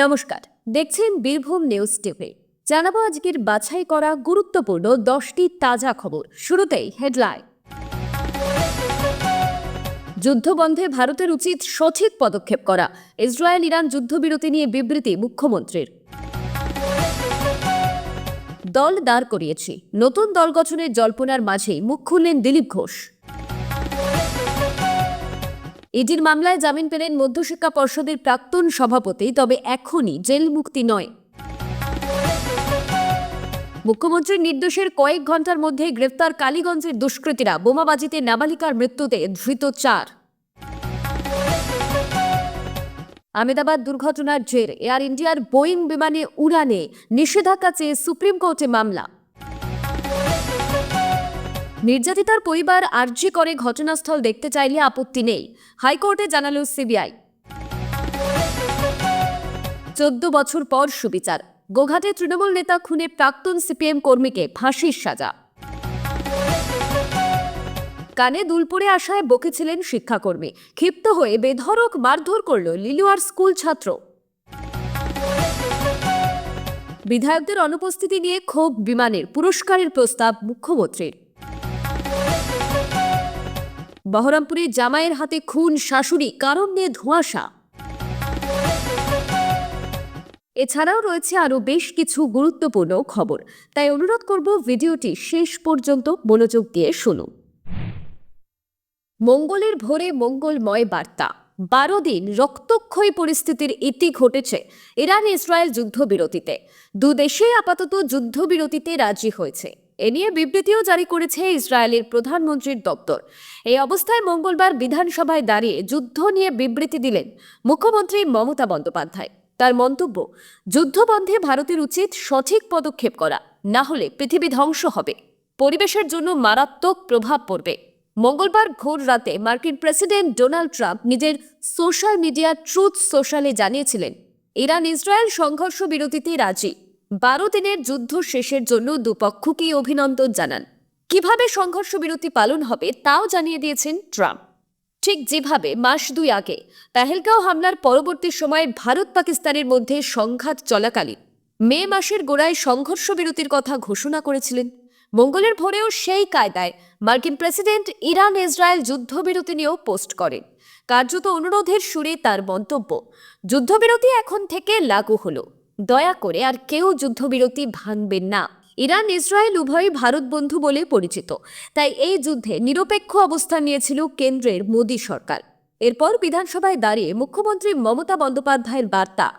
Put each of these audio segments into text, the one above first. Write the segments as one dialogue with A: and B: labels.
A: নমস্কার, দেখছেন Birbhum news TV. জানাব আজকের বাছাই করা গুরুত্বপূর্ণ দশটি তাজা খবর। শুরুতেই হেডলাইন। যুদ্ধবন্ধে ভারতের উচিত সঠিক পদক্ষেপ করা। ইসরায়েল ইরান যুদ্ধবিরতি নিয়ে বিবৃতি মুখ্যমন্ত্রীর। দল দাঁড় করিয়েছি। নতুন দল গঠনের জল্পনার মাঝেই মুখ খুললেন দিলীপ ঘোষ। ইডির মামলায় জামিন পেলেন মধ্যশিক্ষা পর্ষদের প্রাক্তন সভাপতি, তবে এখনই জেল মুক্তি নয়। মুখ্যমন্ত্রীর নির্দেশের কয়েক ঘণ্টার মধ্যে গ্রেফতার কালীগঞ্জের দুষ্কৃতীরা বোমাবাজিতে নাবালিকার মৃত্যুতে ধৃত চার। আমেদাবাদ দুর্ঘটনার জের, এয়ার ইন্ডিয়ার বোয়িং বিমানে উড়ানে নিষেধাজ্ঞা চেয়ে সুপ্রিম কোর্টে মামলা। নির্যাতিতার পরিবার আর্জি করে ঘটনাস্থল দেখতে চাইলে আপত্তি নেই। হাইকোর্টে জানালো সিবিআই। চোদ্দ বছর পর সুবিচার। গোঘাটে তৃণমূল নেতা খুনে প্রাক্তন সিপিএম কর্মীকে ফাঁসির সাজা। কানে দুল পড়ে আসায় বকেছিলেন শিক্ষাকর্মী। ক্ষিপ্ত হয়ে বেধড়ক মারধর করল লিলুয়ার স্কুল ছাত্র। বিধায়কদের অনুপস্থিতি নিয়ে ক্ষোভ বিমানের পুরস্কারের প্রস্তাব মুখ্যমন্ত্রীর। বহরমপুরে জামাইয়ের হাতে খুন শাশুড়ি, কারণ নিয়ে ধোঁয়াশা। এছাড়াও রয়েছে আরও বেশ কিছু গুরুত্বপূর্ণ খবর। তাই অনুরোধ করব ভিডিওটি শেষ পর্যন্ত মনোযোগ দিয়ে শুনুন। মঙ্গলের ভোরে মঙ্গলময় বার্তা। বারো দিন রক্তক্ষয়ী পরিস্থিতির ইতি ঘটেছে ইরান ইসরায়েল যুদ্ধবিরতিতে। দু দেশে আপাতত যুদ্ধবিরতিতে রাজি হয়েছে। এ নিয়ে বিবৃতিও জারি করেছে ইসরায়েলের প্রধানমন্ত্রীর দপ্তর। এই অবস্থায় মঙ্গলবার বিধানসভায় দাঁড়িয়ে যুদ্ধ নিয়ে বিবৃতি দিলেন মুখ্যমন্ত্রী মমতা বন্দ্যোপাধ্যায়। তার মন্তব্য যুদ্ধবন্ধে ভারতের উচিত সঠিক পদক্ষেপ করা, না হলে পৃথিবী ধ্বংস হবে। পরিবেশের জন্য মারাত্মক প্রভাব পড়বে। মঙ্গলবার ভোর রাতে মার্কিন প্রেসিডেন্ট ডোনাল্ড ট্রাম্প নিজের সোশ্যাল মিডিয়া ট্রুথ সোশ্যালে জানিয়েছিলেন ইরান ইসরায়েল সংঘর্ষ বিরতিতে রাজি। বারো দিনের যুদ্ধ শেষের জন্য দুপক্ষকেই অভিনন্দন জানান। কীভাবে সংঘর্ষ বিরতি পালন হবে তাও জানিয়ে দিয়েছেন ট্রাম্প। ঠিক যেভাবে মাস দুই আগে পেহেলগাঁও হামলার পরবর্তী সময়ে ভারত পাকিস্তানের মধ্যে সংঘাত চলাকালীন মে মাসের গোড়ায় সংঘর্ষ বিরতির কথা ঘোষণা করেছিলেন। মঙ্গলের ভোরেও সেই কায়দায় মার্কিন প্রেসিডেন্ট ইরান ইসরায়েল যুদ্ধবিরতি নিয়েও পোস্ট করেন। কার্যত অনুরোধের সুরে তার মন্তব্য, যুদ্ধবিরতি এখন থেকে লাগু হলো। দয়া করে আর কেউ যুদ্ধবিরতি ভাঙবেন না। ইরান, ইসরায়েল উভয়ই ভারত বন্ধু বলে পরিচিত। তাই এই যুদ্ধে নিরপেক্ষ অবস্থান নিয়েছিল কেন্দ্রের মোদী সরকার। এরপর বিধানসভায় দাঁড়িয়ে মুখ্যমন্ত্রী মমতা বন্দ্যোপাধ্যায়ের বার্তা,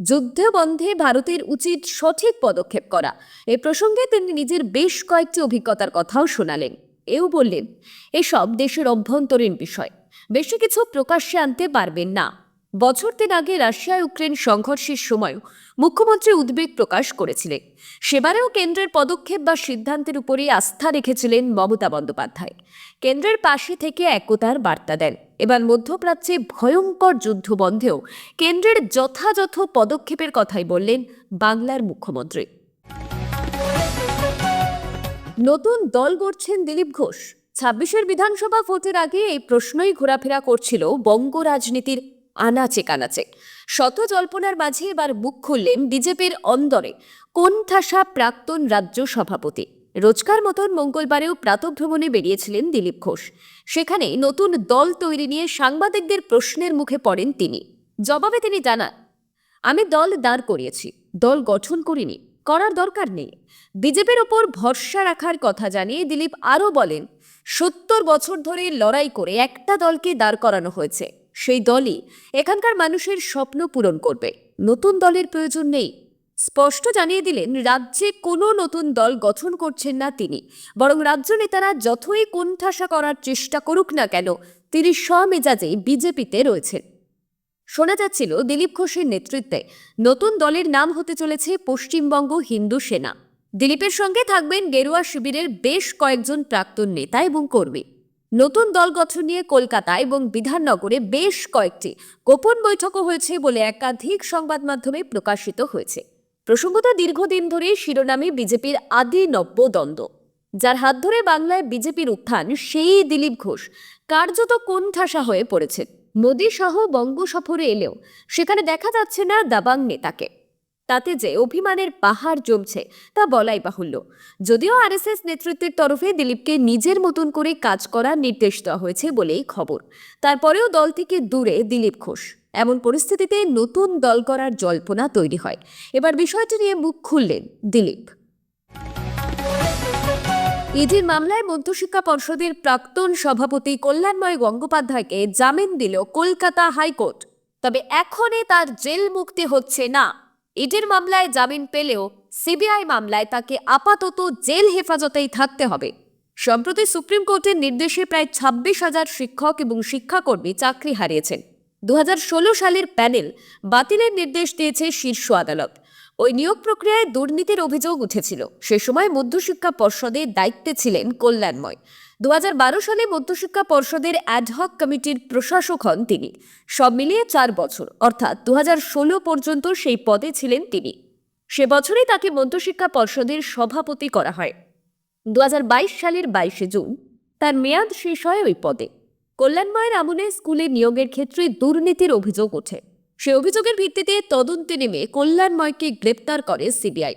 A: যুদ্ধ বন্ধে ভারতের উচিত সঠিক পদক্ষেপ করা। এ প্রসঙ্গে তিনি নিজের বেশ কয়েকটি অভিজ্ঞতার কথাও শোনালেন। এও বললেন, এসব দেশের অভ্যন্তরীণ বিষয়, বেশি কিছু প্রকাশ্যে আনতে পারবেন না। বছর তিন আগে রাশিয়া ইউক্রেন সংঘর্ষের সময়ও মুখ্যমন্ত্রী উদ্বেগ প্রকাশ করেছিলেন। সেবারেও কেন্দ্রের পদক্ষেপ বা সিদ্ধান্তের উপরেই আস্থা রেখেছিলেন মমতা বন্দ্যোপাধ্যায়। কেন্দ্রের পাশে থেকে একতার বার্তা দেন। এবার মধ্যপ্রাচ্যে ভয়ঙ্কর যুদ্ধ বন্ধেও কেন্দ্রের যথাযথ পদক্ষেপের কথাই বললেন বাংলার মুখ্যমন্ত্রী। নতুন দল গড়ছেন দিলীপ ঘোষ। ছাব্বিশের বিধানসভা ভোটের আগে এই প্রশ্নই ঘোরাফেরা করছিল বঙ্গ রাজনীতির আনাচে কানাচে শত জল্পনার মাঝে এবার মুখ খুললেন বিজেপির অন্দরে কোণঠাসা প্রাক্তন রাজ্য সভাপতি। রোজকার মতন মঙ্গলবারেও প্রাতভ্রমণে বেরিয়েছিলেন দিলীপ ঘোষ। সেখানে নতুন দল তৈরি নিয়ে সাংবাদিকদের প্রশ্নের মুখে পড়েন তিনি। জবাবে তিনি জানান, আমি দল দাঁড় করিয়েছি, দল গঠন করিনি, করার দরকার নেই। বিজেপির ওপর ভরসা রাখার কথা জানিয়ে দিলীপ আরও বলেন, সত্তর বছর ধরে লড়াই করে একটা দলকে দাঁড় করানো হয়েছে। সেই দলই এখানকার মানুষের স্বপ্ন পূরণ করবে। নতুন দলের প্রয়োজন নেই। স্পষ্ট জানিয়ে দিলেন, রাজ্যে কোনো নতুন দল গঠন করছেন না তিনি। বরং রাজ্য নেতারা যতই কোণঠাসা করার চেষ্টা করুক না কেন, তিনি স্বমেজাজে বিজেপিতে রয়েছেন। শোনা যাচ্ছিল দিলীপ ঘোষের নেতৃত্বে নতুন দলের নাম হতে চলেছে পশ্চিমবঙ্গ হিন্দু সেনা। দিলীপের সঙ্গে থাকবেন গেরুয়া শিবিরের বেশ কয়েকজন প্রাক্তন নেতা এবং কর্মী। নতুন দল গঠন নিয়ে কলকাতা এবং বিধাননগরে বেশ কয়েকটি গোপন বৈঠকও হয়েছে বলে একাধিক সংবাদ মাধ্যমে প্রকাশিত হয়েছে। প্রসঙ্গত, দীর্ঘদিন ধরে শিরোনামে বিজেপির আদি নব্য দ্বন্দ্ব। যার হাত ধরে বাংলায় বিজেপির উত্থান, সেই দিলীপ ঘোষ কার্যত কোণঠাসা হয়ে পড়েছে? মোদী সহ বঙ্গ সফরে এলেও সেখানে দেখা যাচ্ছে না দাবাং নেতাকে। তাতে যে অভিমানের পাহাড় জমছে তা বলাই বাহুল্য। যদিও আরএসএস নেতৃত্বের তরফে দিলীপকে নিজের মতন করে কাজ করার নির্দেশ দেওয়া হয়েছে বলেই খবর। তারপরেও দল থেকে দূরে দিলীপ ঘোষ। এমন পরিস্থিতিতে নতুন দল করার জল্পনা তৈরি হয়। এবার বিষয়টি নিয়ে মুখ খুললেন দিলীপ। ইডির মামলায় মধ্যশিক্ষা পর্ষদের প্রাক্তন সভাপতি কল্যাণময় গঙ্গোপাধ্যায়কে জামিন দিল কলকাতা হাইকোর্ট। তবে এখনই তার জেল মুক্তি হচ্ছে না। ইডির মামলায় জামিন পেলেও সিবিআই মামলায় তাকে আপাতত জেল হেফাজতেই থাকতে হবে। সম্প্রতি সুপ্রিম কোর্টের নির্দেশে প্রায় ছাব্বিশ হাজার শিক্ষক এবং শিক্ষাকর্মী চাকরি হারিয়েছেন। দু হাজার ষোলো সালের প্যানেল বাতিলের নির্দেশ দিয়েছে শীর্ষ আদালত। ওই নিয়োগ প্রক্রিয়ায় দুর্নীতির অভিযোগ উঠেছিল। সে সময় মধ্যশিক্ষা পর্ষদের দায়িত্বে ছিলেন কল্যাণময়। দু হাজার বারো সালে মধ্যশিক্ষা পর্ষদের অ্যাডহক কমিটির প্রশাসক হন তিনি। সব মিলিয়ে চার বছর, অর্থাৎ দু হাজার ষোলো পর্যন্ত সেই পদে ছিলেন তিনি। সে বছরই তাকে মধ্যশিক্ষা পর্ষদের সভাপতি করা হয়। দু হাজার বাইশ সালের বাইশে জুন, তার মেয়াদ শেষ হয় ওই পদে। কল্যাণময়ের আমলে স্কুলে নিয়োগের ক্ষেত্রে দুর্নীতির অভিযোগ ওঠে। সে অভিযোগের ভিত্তিতে তদন্তে নেমে কল্যাণময়কে গ্রেপ্তার করে সিবিআই।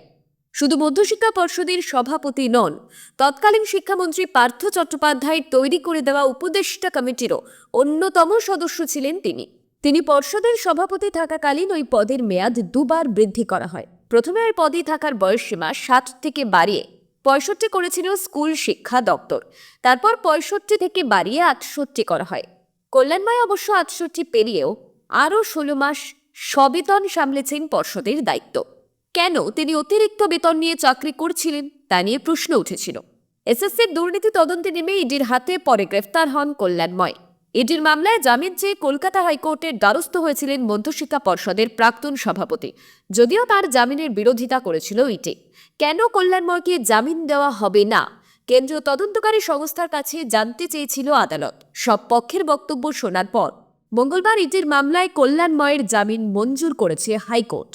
A: শুধু মধ্যশিক্ষা পর্ষদের সভাপতি নন, তৎকালীন শিক্ষামন্ত্রী পার্থ চট্টোপাধ্যায়ের তৈরি করে দেওয়া উপদেষ্টা কমিটিরও অন্যতম সদস্য ছিলেন তিনি। তিনি পর্ষদের সভাপতি থাকাকালীন ওই পদের মেয়াদ দুবার বৃদ্ধি করা হয়। প্রথমে ওই পদে থাকার বয়সসীমা ষাট থেকে বাড়িয়ে পঁয়ষট্টি করেছিল স্কুল শিক্ষা দপ্তর। তারপর পঁয়ষট্টি থেকে বাড়িয়ে আটষট্টি করা হয়। কল্যাণময় অবশ্য আটষট্টি পেরিয়েও আরও ষোলো মাস সবেতন সামলেছেন পর্ষদের দায়িত্ব। কেন তিনি অতিরিক্ত বেতন নিয়ে চাকরি করছিলেন? তা নিয়ে প্রশ্ন উঠেছিল। এসএসসির দুর্নীতি তদন্তে নেমে ইডির হাতে পরে গ্রেফতার হন কল্যাণময়। ইডির মামলায় জামিন চেয়ে কলকাতা হাইকোর্টের দ্বারস্থ হয়েছিলেন মধ্যশিক্ষা পর্ষদের প্রাক্তন সভাপতি। যদিও তার জামিনের বিরোধিতা করেছিল ইটি কেন কল্যাণময়কে জামিন দেওয়া হবে না? কেন্দ্রীয় তদন্তকারী সংস্থার কাছে জানতে চেয়েছিল আদালত। সব পক্ষের বক্তব্য শোনার পর মঙ্গলবার ইটির মামলায় কল্যাণময়ের জামিন মঞ্জুর করেছে হাইকোর্ট।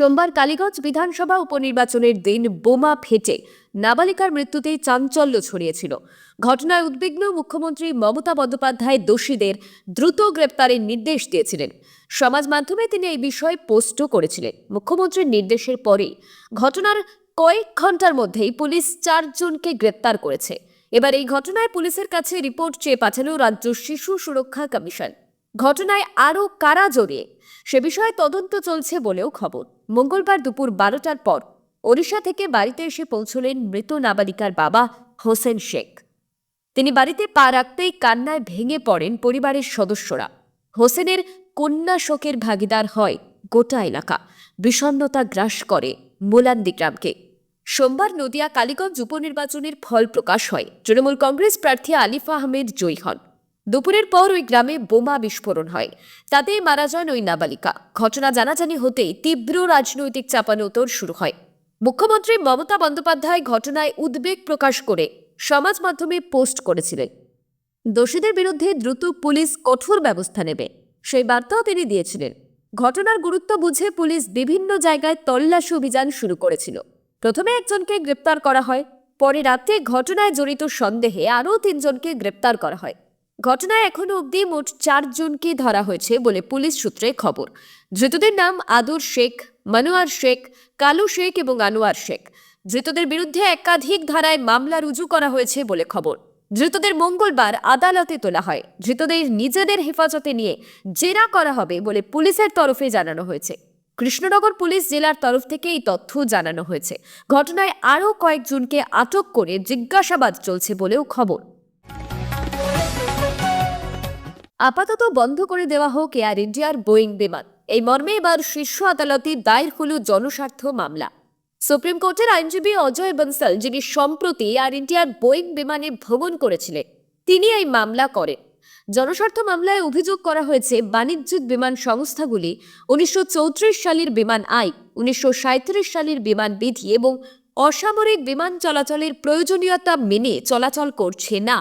A: সোমবার কালীগঞ্জ বিধানসভা উপনির্বাচনের দিন বোমা ফেটে। নাবালিকার মৃত্যুতে চাঞ্চল্য ছড়িয়েছিল। ঘটনায় উদ্বিগ্ন মুখ্যমন্ত্রী মমতা বন্দ্যোপাধ্যায় দোষীদের দ্রুত গ্রেপ্তারের নির্দেশ দিয়েছিলেন। সমাজ মাধ্যমে তিনি এই বিষয়ে পোস্টও করেছিলেন। মুখ্যমন্ত্রীর নির্দেশের পরেই ঘটনার কয়েক ঘণ্টার মধ্যেই পুলিশ চারজনকে গ্রেপ্তার করেছে। এবার এই ঘটনায় পুলিশের কাছে রিপোর্ট চেয়ে পাঠালো রাজ্য শিশু সুরক্ষা কমিশন। ঘটনায় আরও কারা জড়িয়ে? সে বিষয়ে তদন্ত চলছে বলেও খবর। মঙ্গলবার দুপুর বারোটার পর ওড়িশা থেকে বাড়িতে এসে পৌঁছলেন মৃত নাবালিকার বাবা হোসেন শেখ। তিনি বাড়িতে পা রাখতেই কান্নায় ভেঙে পড়েন পরিবারের সদস্যরা। হোসেনের কন্যা শোকের ভাগিদার হয় গোটা এলাকা, বিষণ্ণতা গ্রাস করে মোলান্দি গ্রামকে। সোমবার নদিয়া কালীগঞ্জ উপনির্বাচনের ফল প্রকাশ হয়। তৃণমূল কংগ্রেস প্রার্থী আলিফা আহমেদ জয়ী হন। দুপুরের পর ওই গ্রামে বোমা বিস্ফোরণ হয়। তাতে মারা যান ওই নাবালিকা। ঘটনা জানাজানি হতেই তীব্র রাজনৈতিক চাপানোতর শুরু হয়। মুখ্যমন্ত্রী মমতা বন্দ্যোপাধ্যায় ঘটনায় উদ্বেগ প্রকাশ করে সমাজ মাধ্যমে পোস্ট করেছিলেন। দোষীদের বিরুদ্ধে দ্রুত পুলিশ কঠোর ব্যবস্থা নেবে, সেই বার্তাও তিনি দিয়েছিলেন। ঘটনার গুরুত্ব বুঝে পুলিশ বিভিন্ন জায়গায় তল্লাশি অভিযান শুরু করেছিল। প্রথমে একজনকে গ্রেপ্তার করা হয়, পরে রাতে ঘটনায় জড়িত সন্দেহে আরও তিনজনকে গ্রেপ্তার করা হয়। ঘটনায় এখনও অবধি মোট চারজনকে ধরা হয়েছে বলে পুলিশ সূত্রে খবর। ধৃতদের নাম আদর শেখ, মনোয়ার শেখ, কালু শেখ এবং আনোয়ার শেখ। ধৃতদের বিরুদ্ধে একাধিক ধারায় মামলা রুজু করা হয়েছে বলে খবর। ধৃতদের মঙ্গলবার আদালতে তোলা হয়। ধৃতদের নিজেদের হেফাজতে নিয়ে জেরা করা হবে বলে পুলিশের তরফে জানানো হয়েছে। কৃষ্ণনগর পুলিশ জেলার তরফ থেকে এই তথ্য জানানো হয়েছে। ঘটনায় আরও কয়েকজনকে আটক করে জিজ্ঞাসাবাদ চলছে বলেও খবর। আপাতত বন্ধ করে দেওয়া হোক এয়ার ইন্ডিয়ার বোয়িং বিমান। এই মর্মে এবার শীর্ষ আদালতে দায়ের হল জনস্বার্থ মামলা। সুপ্রিম কোর্টের আইনজীবী অজয় বনসাল, যিনি সম্প্রতি এয়ার ইন্ডিয়ার বোয়িং বিমানে ভ্রমণ করেছিলেন, তিনি এই মামলা করেন। জনস্বার্থ মামলায় অভিযোগ করা হয়েছে, বাণিজ্যিক বিমান সংস্থাগুলি উনিশশো চৌত্রিশ সালের বিমান আই, উনিশশো সালের বিমান বিধি এবং অসামরিক বিমান চলাচলের প্রয়োজনীয়তা মেনে চলাচল করছে না।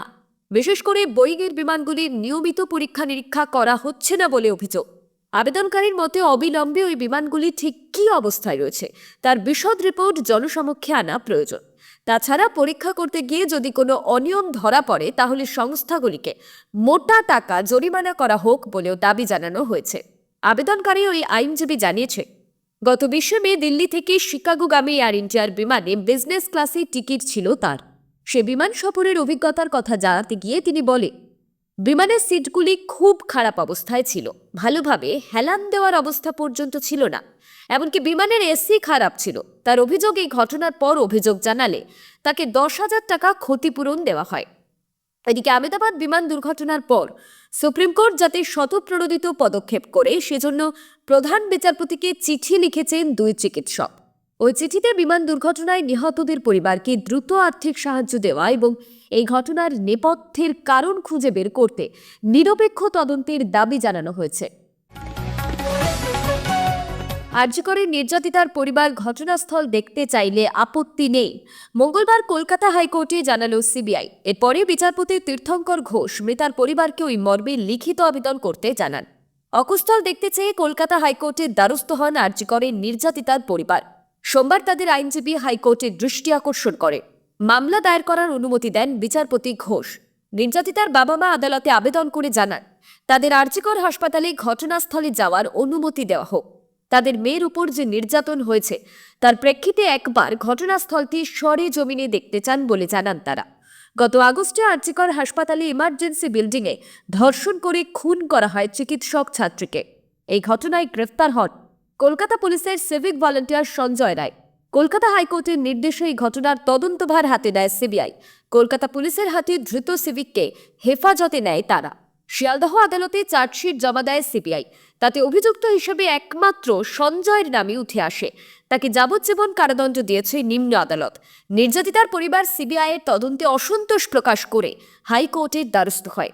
A: বিশেষ করে বোয়িংয়ের বিমানগুলির নিয়মিত পরীক্ষা নিরীক্ষা করা হচ্ছে না বলে অভিযোগ। আবেদনকারীর মতে অবিলম্বে ওই বিমানগুলি ঠিক কী অবস্থায় রয়েছে, তার বিশদ রিপোর্ট জনসমক্ষে আনা প্রয়োজন। তাছাড়া পরীক্ষা করতে গিয়ে যদি কোনো অনিয়ম ধরা পড়ে, তাহলে সংস্থাগুলিকে মোটা টাকা জরিমানা করা হোক বলেও দাবি জানানো হয়েছে। আবেদনকারী ওই আইনজীবী জানিয়েছে, গত বিশে মে দিল্লি থেকে শিকাগোগামী এয়ার ইন্ডিয়ার বিমানে বিজনেস ক্লাসে টিকিট ছিল তার। সে বিমান সফরের অভিজ্ঞতার কথা জানাতে গিয়ে তিনি বলে, বিমানের সিটগুলি খুব খারাপ অবস্থায় ছিল। ভালোভাবে হেলান দেওয়ার অবস্থা পর্যন্ত ছিল না। এমনকি বিমানের এসি খারাপ ছিল। তার অভিযোগ এই ঘটনার পর অভিযোগ জানালে তাকে দশ হাজার টাকা ক্ষতিপূরণ দেওয়া হয়। এদিকে আমেদাবাদ বিমান দুর্ঘটনার পর সুপ্রিম কোর্ট যাতে শতপ্রণোদিত পদক্ষেপ করে, সেজন্য প্রধান বিচারপতিকে চিঠি লিখেছেন দুই চিকিৎসক। ওই চিঠিতে বিমান দুর্ঘটনায় নিহতদের পরিবারকে দ্রুত আর্থিক সাহায্য দেওয়া এবং এই ঘটনার নেপথ্যের কারণ খুঁজে বের করতে নিরপেক্ষ তদন্তের দাবি জানানো হয়েছে। আর্যকরের নির্যাতিতার পরিবার ঘটনাস্থল দেখতে চাইলে আপত্তি নেই। মঙ্গলবার কলকাতা হাইকোর্টে জানালো সিবিআই। এরপরে বিচারপতি তীর্থঙ্কর ঘোষ মৃতার পরিবারকে ওই মর্মে লিখিত আবেদন করতে জানান। অকুস্থল দেখতে চেয়ে কলকাতা হাইকোর্টের দ্বারস্থ হন আর্যকরের নির্যাতিতার পরিবার। সোমবার তাদের আইনজীবী হাইকোর্টের দৃষ্টি আকর্ষণ করে। মামলা দায়ের করার অনুমতি দেন বিচারপতি ঘোষ। নির্যাতিতার বাবা মা আদালতে আবেদন করে জানান, তাদের আর্যকর হাসপাতালে ঘটনাস্থলে যাওয়ার অনুমতি দেওয়া হোক। তাদের মেয়ের উপর যে নির্যাতন হয়েছে, তার প্রেক্ষিতে একবার ঘটনাস্থলটি সরে জমিনে দেখতে চান বলে জানান তারা। গত আগস্টে আর্যিকর হাসপাতালে ইমার্জেন্সি বিল্ডিংয়ে ধর্ষণ করে খুন করা হয় চিকিৎসক ছাত্রীকে। এই ঘটনায় গ্রেফতার হন কলকাতা পুলিশের সিভিক ভলান্টিয়ার সঞ্জয় রায়। কলকাতা হাইকোর্টের নির্দেশে এই ঘটনার তদন্তভার হাতে নেয় সিবিআই। কলকাতা পুলিশের হাতে ধৃত সিভিককে হেফাজতে নেয় তারা। শিয়ালদহ আদালতে চার্জশিট জমা দেয় সিবিআই। তাতে অভিযুক্ত হিসেবে একমাত্র সঞ্জয়ের নামই উঠে আসে। তাকে যাবজ্জীবন কারাদণ্ড দিয়েছে নিম্ন আদালত। নির্যাতিতার পরিবার সিবিআইয়ের তদন্তে অসন্তোষ প্রকাশ করে হাইকোর্টের দ্বারস্থ হয়।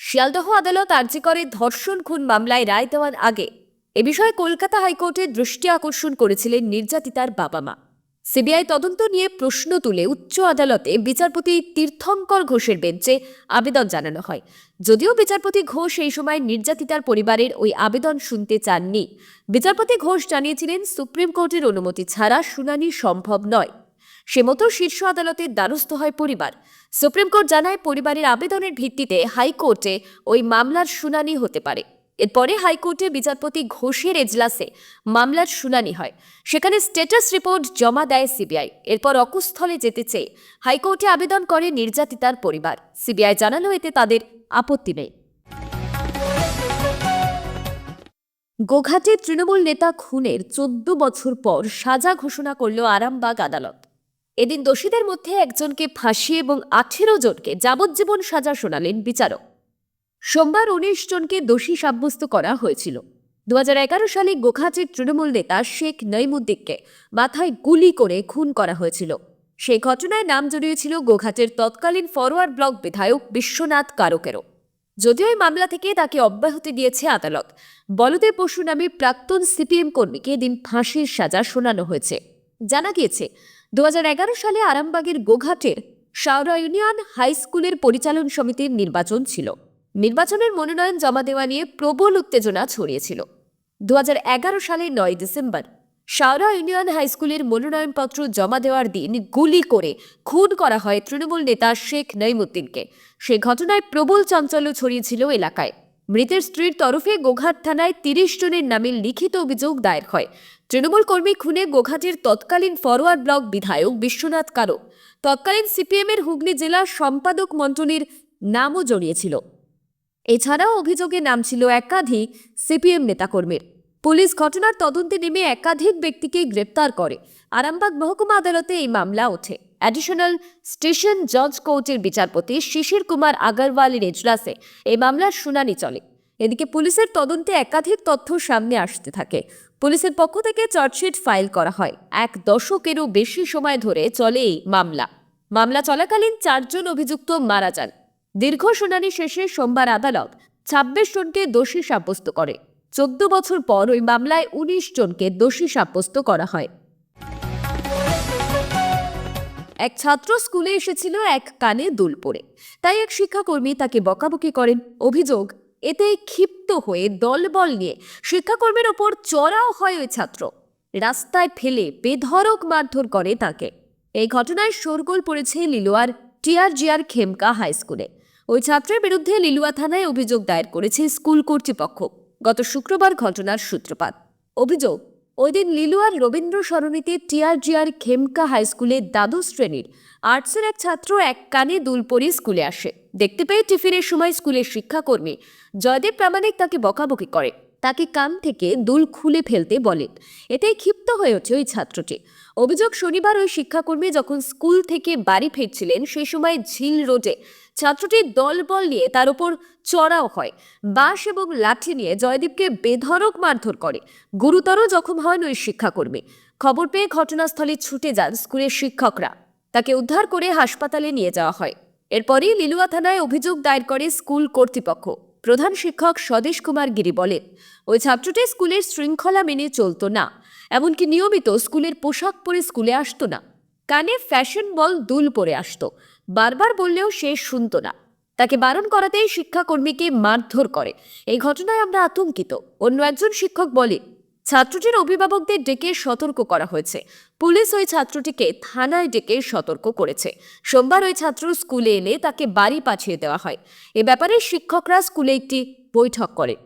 A: শিয়ালদহ আদালত আর্জি করে ধর্ষণ খুন মামলায় রায় দেওয়ার আগে এ বিষয়ে কলকাতা হাইকোর্টের দৃষ্টি আকর্ষণ করেছিলেন নির্যাতিতার বাবা মা সিবিআই তদন্ত নিয়ে প্রশ্ন তুলে উচ্চ আদালতে বিচারপতি তীর্থঙ্কর ঘোষের বেঞ্চে আবেদন জানানো হয়। যদিও বিচারপতি ঘোষ এই সময় নির্যাতিতার পরিবারের ওই আবেদন শুনতে চাননি। বিচারপতি ঘোষ জানিয়েছিলেন, সুপ্রিম কোর্টের অনুমতি ছাড়া শুনানি সম্ভব নয়। সে মতো শীর্ষ আদালতের দ্বারস্থ হয় পরিবার। সুপ্রিম কোর্ট জানায়, পরিবারের আবেদনের ভিত্তিতে হাইকোর্টে ওই মামলার শুনানি হতে পারে। এরপরে হাইকোর্টে বিচারপতি ঘোষের এজলাসে মামলার শুনানি হয়। সেখানে স্ট্যাটাস রিপোর্ট জমা দেয় সিবিআই। এরপর অকুস্থলে যেতে চেয়ে হাইকোর্টে আবেদন করে নির্যাতিতার পরিবার। সিবিআই জানালো, এতে তাদের আপত্তি নেই। গোঘাটে তৃণমূল নেতা খুনের চোদ্দ বছর পর সাজা ঘোষণা করল আরামবাগ আদালত। এদিন দোষীদের মধ্যে একজনকে ফাঁসি এবং আঠেরো জনকে যাবজ্জীবন সাজা শোনালেন বিচারক। সোমবার উনিশ জনকে দোষী সাব্যস্ত করা হয়েছিল। দু হাজার এগারো সালে গোঘাটের তৃণমূল নেতা শেখ নইমুদ্দিককে মাথায় গুলি করে খুন করা হয়েছিল। সেই ঘটনায় নাম জড়িয়েছিল গোঘাটের তৎকালীন ফরওয়ার্ড ব্লক বিধায়ক বিশ্বনাথ কারকেরও। যদিও এই মামলা থেকে তাকে অব্যাহতি দিয়েছে আদালত, বলদেব বসু নামে প্রাক্তন সিপিএম কর্মীকে দিন ফাঁসির সাজা শোনানো হয়েছে। জানা গিয়েছে দু হাজার এগারো সালে আরামবাগের গোঘাটের শাওরা ইউনিয়ন হাই স্কুলের পরিচালন সমিতির নির্বাচন ছিল। নির্বাচনের মনোনয়ন জমা দেওয়া নিয়ে প্রবল উত্তেজনা ছড়িয়েছিল। দু হাজার এগারো সালের নয় ডিসেম্বর, শাওরা ইউনিয়ন হাইস্কুলের মনোনয়নপত্র জমা দেওয়ার দিন গুলি করে খুন করা হয় তৃণমূল নেতা শেখ নইমুদ্দিনকে সে ঘটনায় প্রবল চাঞ্চল্য ছড়িয়েছিল এলাকায়। মৃতের স্ত্রীর তরফে গোঘাট থানায় তিরিশ জনের নামে লিখিত অভিযোগ দায়ের হয়। তৃণমূল কর্মী খুনে গোঘাটের তৎকালীন ফরওয়ার্ড ব্লক বিধায়ক বিশ্বনাথ কারও তৎকালীন সিপিএমের হুগলি জেলা সম্পাদক মন্টনির নামও জড়িয়েছিল। এছাড়াও অভিযোগে নাম ছিল একাধিক সিপিএম নেতাকর্মীর। পুলিশ ঘটনার তদন্তে নেমে একাধিক ব্যক্তিকে গ্রেপ্তার করে। আরামবাগ মহকুমা আদালতে এই মামলা ওঠে। অ্যাডিশনাল স্টেশন জজ কোর্টের বিচারপতি শিশির কুমার আগারওয়ালের এজলাসে এই মামলার শুনানি চলে। এদিকে পুলিশের তদন্তে একাধিক তথ্য সামনে আসতে থাকে। পুলিশের পক্ষ থেকে চার্জশিট ফাইল করা হয়। এক দশকেরও বেশি সময় ধরে চলে এই মামলা। মামলা চলাকালীন চারজন অভিযুক্ত মারা যান। দীর্ঘ শুনানি শেষে সোমবার আদালত ছাব্বিশ জনকে দোষী সাব্যস্ত করে। চোদ্দ বছর পর ওই মামলায় উনিশ জনকে দোষী সাব্যস্ত করা হয়। এক ছাত্র স্কুলে এসেছিল এক কানে দুল পড়ে তাই এক শিক্ষাকর্মী তাকে বকাবকি করেন। অভিযোগ, এতে ক্ষিপ্ত হয়ে দলবল নিয়ে শিক্ষাকর্মীর ওপর চড়াও হয় ওই ছাত্র। রাস্তায় ফেলে বেধড়ক মারধর করে তাকে। এই ঘটনায় শোরগোল পড়েছে লিলুয়ার টিআরজিআর খেমকা হাই স্কুলে। ওই ছাত্রের বিরুদ্ধে লিলুয়া থানায় অভিযোগ দায়ের করেছে স্কুল কর্তৃপক্ষ। গত শুক্রবার ঘটনার সূত্রপাত। অভিযোগ, ওই দিন লিলুয়ার রবীন্দ্র সরণিতে টিআরজিআর খেমকা হাই স্কুলে দ্বাদশ শ্রেণির আর্টসের এক ছাত্র এক কানে দুল পরিয়ে স্কুলে আসে। দেখতে পেয়ে টিফিনের সময় স্কুলের শিক্ষাকর্মী জয়দেব প্রামাণিক তাকে বকাবকি করে। তাকে কান থেকে দুল খুলে ফেলতে বলেন। এতেই ক্ষিপ্ত হয়ে ওঠে ওই ছাত্রটি। অভিযোগ, শনিবার ওই শিক্ষাকর্মী যখন স্কুল থেকে বাড়ি ফিরছিলেন, সেই সময় ঝিল রোডে ছাত্রটি দলবল নিয়ে তার উপর চড়াও হয়। বাঁশ এবং লাঠি নিয়ে জয়দীপকে বেধড়ক মারধর করে। গুরুতর জখম হন ওই শিক্ষাকর্মী। খবর পেয়ে ঘটনাস্থলে ছুটে যান স্কুলের শিক্ষকরা। তাকে উদ্ধার করে হাসপাতালে নিয়ে যাওয়া হয়। এরপরই লিলুয়া থানায় অভিযোগ দায়ের করে স্কুল কর্তৃপক্ষ। প্রধান শিক্ষক স্বদেশ কুমার গিরি বলেন, ওই ছাত্রটি স্কুলের শৃঙ্খলা মেনে চলতো না। এমনকি নিয়মিত স্কুলের পোশাক পরে স্কুলে আসতো না। কানে ফ্যাশন বল দুল পরে আসতো। বারবার বললেও সে শুনতো না। তাকে বারণ করাতেই শিক্ষাকর্মীকে মারধর করে। এই ঘটনায় আমরা আতঙ্কিত। অন্য একজন শিক্ষক বলে, ছাত্রটির অভিভাবকদের ডেকে সতর্ক করা হয়েছে। পুলিশ ওই ছাত্রটিকে থানায় ডেকে সতর্ক করেছে। সোমবার ওই ছাত্র স্কুলে এলে তাকে বাড়ি পাঠিয়ে দেওয়া হয়। এ ব্যাপারে শিক্ষকরা স্কুলে একটি বৈঠক করে।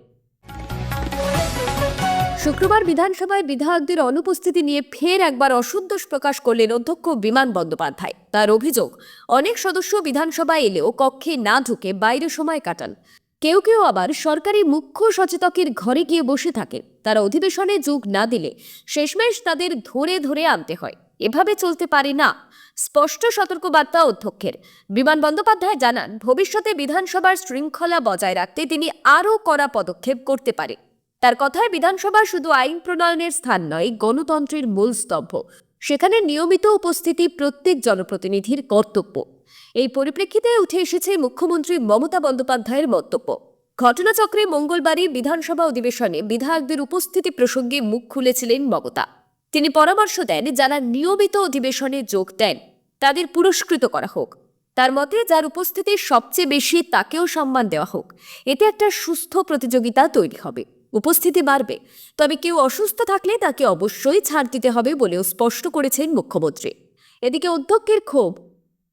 A: শুক্রবার বিধানসভায় বিধায়কদের অনুপস্থিতি নিয়ে ফের একবার অসন্তোষ প্রকাশ করলেন অধ্যক্ষ বিমান বন্দ্যোপাধ্যায়। তার অভিযোগ, অনেক সদস্য বিধানসভায় এলেও কক্ষে না ঢুকে বাইরে সময় কাটান। কেউ কেউ আবার সরকারি মুখ্য সচেতকের ঘরে গিয়ে বসে থাকেন। তারা অধিবেশনে যোগ না দিলে শেষমেশ তাদের ধরে ধরে আনতে হয়। এভাবে চলতে পারে না। স্পষ্ট সতর্কবার্তা অধ্যক্ষের। বিমান বন্দ্যোপাধ্যায় জানান, ভবিষ্যতে বিধানসভার শৃঙ্খলা বজায় রাখতে তিনি আরও কড়া পদক্ষেপ করতে পারে তার কথায় বিধানসভা শুধু আইন প্রণয়নের স্থান নয়, গণতন্ত্রের মূল স্তম্ভ। সেখানে নিয়মিত উপস্থিতি প্রত্যেক জনপ্রতিনিধির কর্তব্য। এই পরিপ্রেক্ষিতে উঠে এসেছে মুখ্যমন্ত্রী মমতা বন্দ্যোপাধ্যায়ের মন্তব্য। ঘটনাচক্রে মঙ্গলবারই বিধানসভা অধিবেশনে বিধায়কদের উপস্থিতি প্রসঙ্গে মুখ খুলেছিলেন মমতা। তিনি পরামর্শ দেন, যারা নিয়মিত অধিবেশনে যোগ দেন, তাদের পুরস্কৃত করা হোক। তার মতে, যার উপস্থিতি সবচেয়ে বেশি তাকেও সম্মান দেওয়া হোক। এতে একটা সুস্থ প্রতিযোগিতা তৈরি হবে। উপস্থিতি বাড়বে। তবে কেউ অসুস্থ থাকলে তাকে অবশ্যই ছাড় দিতে হবে বলেও স্পষ্ট করেছেন মুখ্যমন্ত্রী। এদিকে অধ্যক্ষের ক্ষোভ।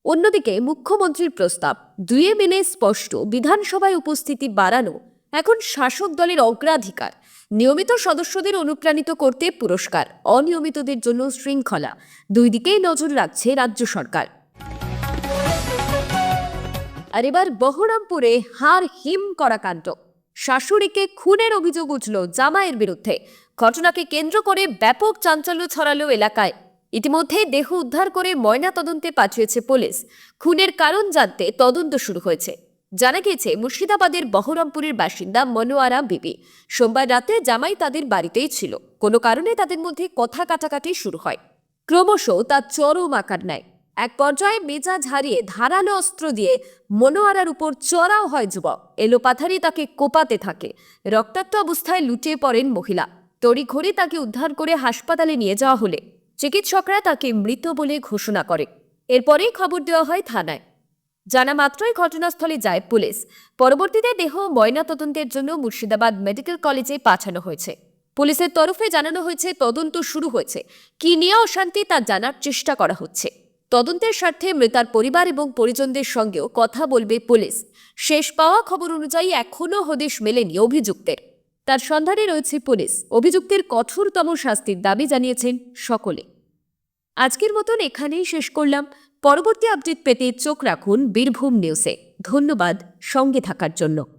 A: অন্যদিকে মুখ্যমন্ত্রীর প্রস্তাব দুয়ে মিলে স্পষ্ট বিধানসভায় উপস্থিতি বাড়ানো এখন শাসক দলের অগ্রাধিকার। নিয়মিত সদস্যদের অনুপ্রাণিত করতে পুরস্কার, অনিয়মিতদের জন্য শৃঙ্খলা, দুই দিকেই নজর রাখছে রাজ্য সরকার। আর এবার বহরমপুরে হার হিম করা কাণ্ড শাশুড়িকে খুনের অভিযোগ উঠল জামাইয়ের বিরুদ্ধে। ঘটনাকে কেন্দ্র করে ব্যাপক চাঞ্চল্য ছড়ালো এলাকায়। ইতিমধ্যে দেহ উদ্ধার করে ময়না তদন্তে পাঠিয়েছে পুলিশ। খুনের কারণ জানতে তদন্ত শুরু হয়েছে। জানা গিয়েছে, মুর্শিদাবাদের বহরমপুরের বাসিন্দা মনোয়ারা বিবি। সোমবার রাতে জামাই তাদের বাড়িতেই ছিল। কোনো কারণে তাদের মধ্যে কথা কাটাকাটি শুরু হয়। ক্রমশ তা চরম আকার নেয়। এক পর্যায়ে মেজাজ হারিয়ে ধারালো অস্ত্র দিয়ে মনোয়ারার উপর চড়াও হয় যুবক। এলোপাথারি তাকে কোপাতে থাকে। রক্তাক্ত অবস্থায় লুটিয়ে পড়েন মহিলা। তড়িঘড়ি তাকে উদ্ধার করে হাসপাতালে নিয়ে যাওয়া হলে চিকিৎসকরা তাকে মৃত বলে ঘোষণা করে। এরপরেই খবর দেওয়া হয় থানায়। জানা মাত্রই ঘটনাস্থলে যায় পুলিশ। পরবর্তীতে দেহ ময়নাতদন্তের জন্য মুর্শিদাবাদ মেডিকেল কলেজে পাঠানো হয়েছে। পুলিশের তরফে জানানো হয়েছে, তদন্ত শুরু হয়েছে। কি নিয়ে অশান্তি তা জানার চেষ্টা করা হচ্ছে। তদন্তের স্বার্থে মৃতার পরিবার এবং পরিজনদের সঙ্গেও কথা বলবে পুলিশ। শেষ পাওয়া খবর অনুযায়ী এখনও হদিশ মেলেনি অভিযুক্তের। তার সন্ধানে রয়েছে পুলিশ। অভিযুক্তের কঠোরতম শাস্তির দাবি জানিয়েছেন সকলে। আজকের মতন এখানেই শেষ করলাম। পরবর্তী আপডেট পেতে চোখ রাখুন বীরভূম নিউজে। ধন্যবাদ সঙ্গে থাকার জন্য।